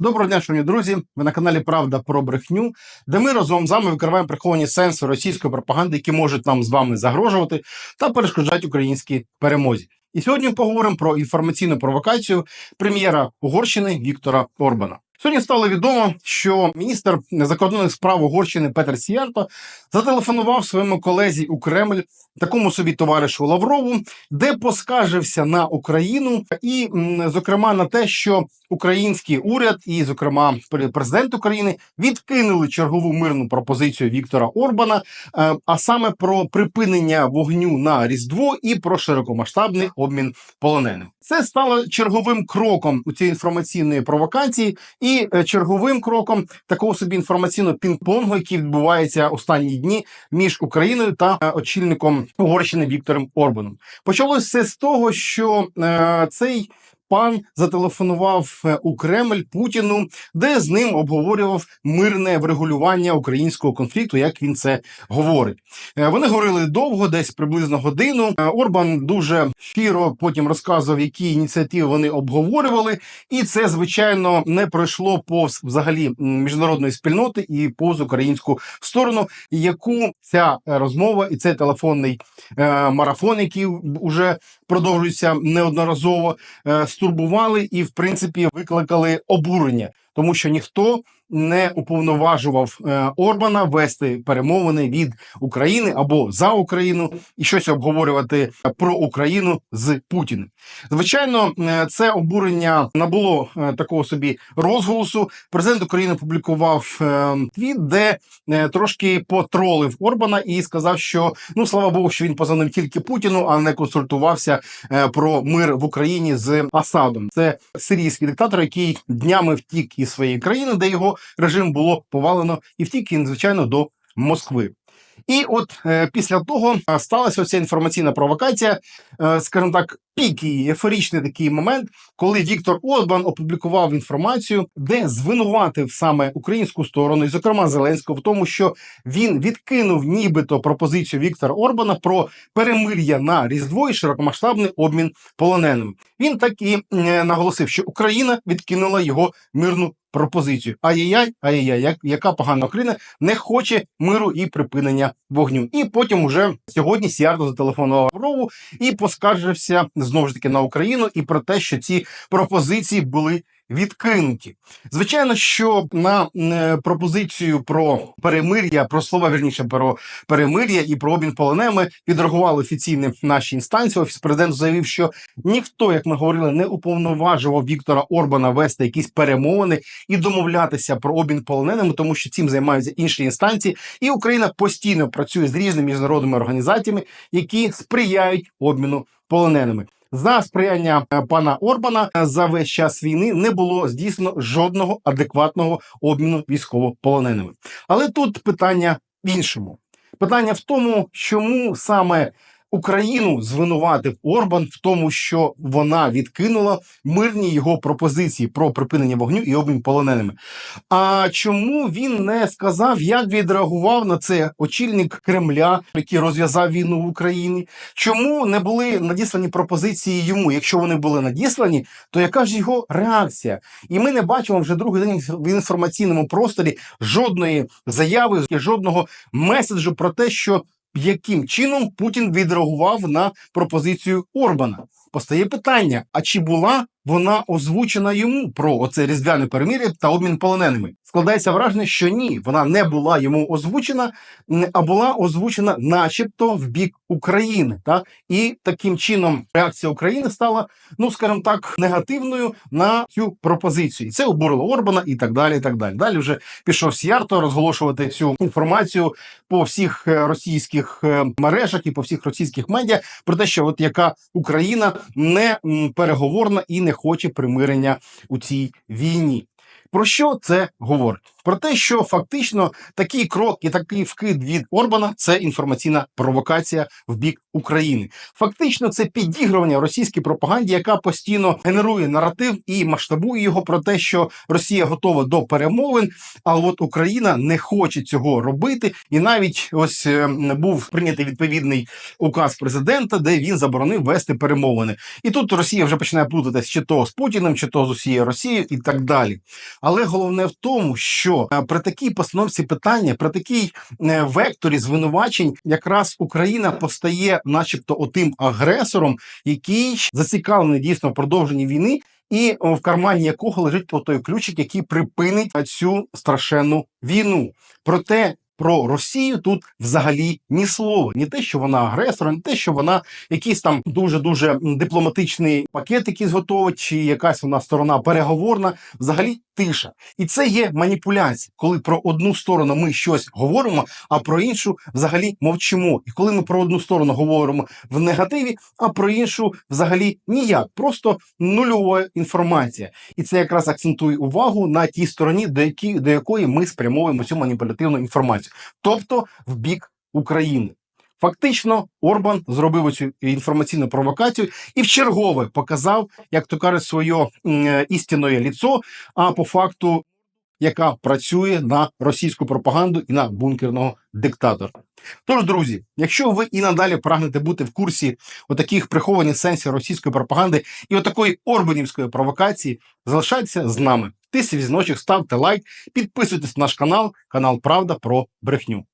Доброго дня, шановні друзі. Ви на каналі Правда про брехню, де ми разом з вами викриваємо приховані сенси російської пропаганди, які можуть нам з вами загрожувати та перешкоджати українській перемозі. І сьогодні поговоримо про інформаційну провокацію прем'єра Угорщини Віктора Орбана. Сьогодні стало відомо, що міністр закордонних справ Угорщини Петер Сіярто зателефонував своєму колезі у Кремль, такому собі товаришу Лаврову, де поскаржився на Україну і, зокрема, на те, що український уряд і, зокрема, президент України відкинули чергову мирну пропозицію Віктора Орбана, е, а саме про припинення вогню на Різдво і про широкомасштабний обмін полоненим. Це стало черговим кроком у цій інформаційної провокації і е, черговим кроком такого собі інформаційного пінг-понгу, який відбувається останні дні між Україною та е, очільником Угорщини Віктором Орбаном. Почалося все з того, що е, цей пан зателефонував е, у Кремль Путіну, де з ним обговорював мирне врегулювання українського конфлікту, як він це говорить. Е, Вони говорили довго, десь приблизно годину. Е, Орбан дуже щиро потім розказував, які ініціативи вони обговорювали, і це звичайно не пройшло повз взагалі міжнародної спільноти і повз українську сторону, яку ця розмова і цей телефонний марафон, який вже продовжується неодноразово, е, стурбували і, в принципі, викликали обурення, тому що ніхто не уповноважував е, Орбана вести перемовини від України або за Україну і щось обговорювати про Україну з Путіним. Звичайно, е, це обурення набуло е, такого собі розголосу. Президент України публікував твіт, де трошки потролив Орбана і сказав, що ну слава Богу, що він позвонив тільки Путіну, а не консультувався про мир в Україні з Асадом. Це сирійський диктатор, який днями втік із своєї країни, де його режим було повалено, і втік він, звичайно, до Москви. І от е, після того е, сталася оця інформаційна провокація, е, скажімо так, пік і ефорічний такий момент, коли Віктор Орбан опублікував інформацію, де звинуватив саме українську сторону, і зокрема Зеленського, в тому, що він відкинув нібито пропозицію Віктора Орбана про перемир'я на Різдво і широкомасштабний обмін полоненими. Він так і е, наголосив, що Україна відкинула його мирну пропозицію. Ай-яй-яй, ай-яй-яй, як, яка погана Україна не хоче миру і припинення вогню. І потім уже сьогодні Сіардо зателефонував Лаврову і поскаржився знову ж таки на Україну і про те, що ці пропозиції були відкинуті. Звичайно, що на е, пропозицію про перемир'я, про слова вірніше про перемир'я і про обмін полоненими відреагували офіційні наші інстанції. Офіс президент заявив, що ніхто, як ми говорили, не уповноважував Віктора Орбана вести якісь перемовини і домовлятися про обмін полоненими, тому що цим займаються інші інстанції, і Україна постійно працює з різними міжнародними організаціями, які сприяють обміну полоненими. За сприяння е, пана Орбана е, за весь час війни не було здійснено жодного адекватного обміну військовополоненими. Але тут питання в іншому. Питання в тому, чому саме Україну звинуватив Орбан в тому, що вона відкинула мирні його пропозиції про припинення вогню і обмін полоненими. А чому він не сказав, як відреагував на це очільник Кремля, який розв'язав війну в Україні? Чому не були надіслані пропозиції йому? Якщо вони були надіслані, то яка ж його реакція? І ми не бачимо вже другий день в інформаційному просторі жодної заяви, жодного меседжу про те, що яким чином Путін відреагував на пропозицію Орбана. Постає питання: а чи була вона озвучена йому про оце різдвяне перемир'я та обмін полоненими? Складається враження, що ні, вона не була йому озвучена, а була озвучена, начебто, в бік України. Та? І таким чином реакція України стала, ну скажімо так, негативною на цю пропозицію. І це обурило Орбана і так далі. і так Далі Далі вже пішов Сіарто розголошувати цю інформацію по всіх е, російських е, мережах і по всіх російських медіа про те, що от яка Україна не переговорна і не хоче примирення у цій війні. Про що це говорить? Про те, що фактично такий крок і такий вкид від Орбана це інформаційна провокація в бік України. Фактично, це підігрування російській пропаганді, яка постійно генерує наратив і масштабує його про те, що Росія готова до перемовин, а от Україна не хоче цього робити. І навіть ось е, був прийнятий відповідний указ президента, де він заборонив вести перемовини. І тут Росія вже починає плутатись чи то з Путіним, чи то з усією Росією, і так далі. Але головне в тому, що е, при такій постановці питання, при такій е, векторі звинувачень, якраз Україна постає, начебто, отим агресором, який зацікавлений дійсно в продовженні війни. І в кармані якого лежить той ключик, який припинить цю страшенну війну. Проте про Росію тут взагалі ні слова, ні те, що вона агресор, ні те, що вона якийсь там дуже дуже дипломатичний пакет, який зготовить, чи якась вона сторона переговорна. Взагалі тиша, і це є маніпуляція, коли про одну сторону ми щось говоримо, а про іншу взагалі мовчимо. І коли ми про одну сторону говоримо в негативі, а про іншу взагалі ніяк, просто нульова інформація. І це якраз акцентує увагу на тій стороні, до, які, до якої ми спрямовуємо цю маніпулятивну інформацію, тобто в бік України. Фактично, Орбан зробив цю інформаційну провокацію і в чергове показав, як то каже, своє істинне ліцо, а по факту, яка працює на російську пропаганду і на бункерного диктатора. Тож, друзі, якщо ви і надалі прагнете бути в курсі отаких прихованих сенсів російської пропаганди і отакої орбанівської провокації, залишайтеся з нами. Тисячі дзвіночок, ставте лайк, підписуйтесь на наш канал, канал Правда про брехню.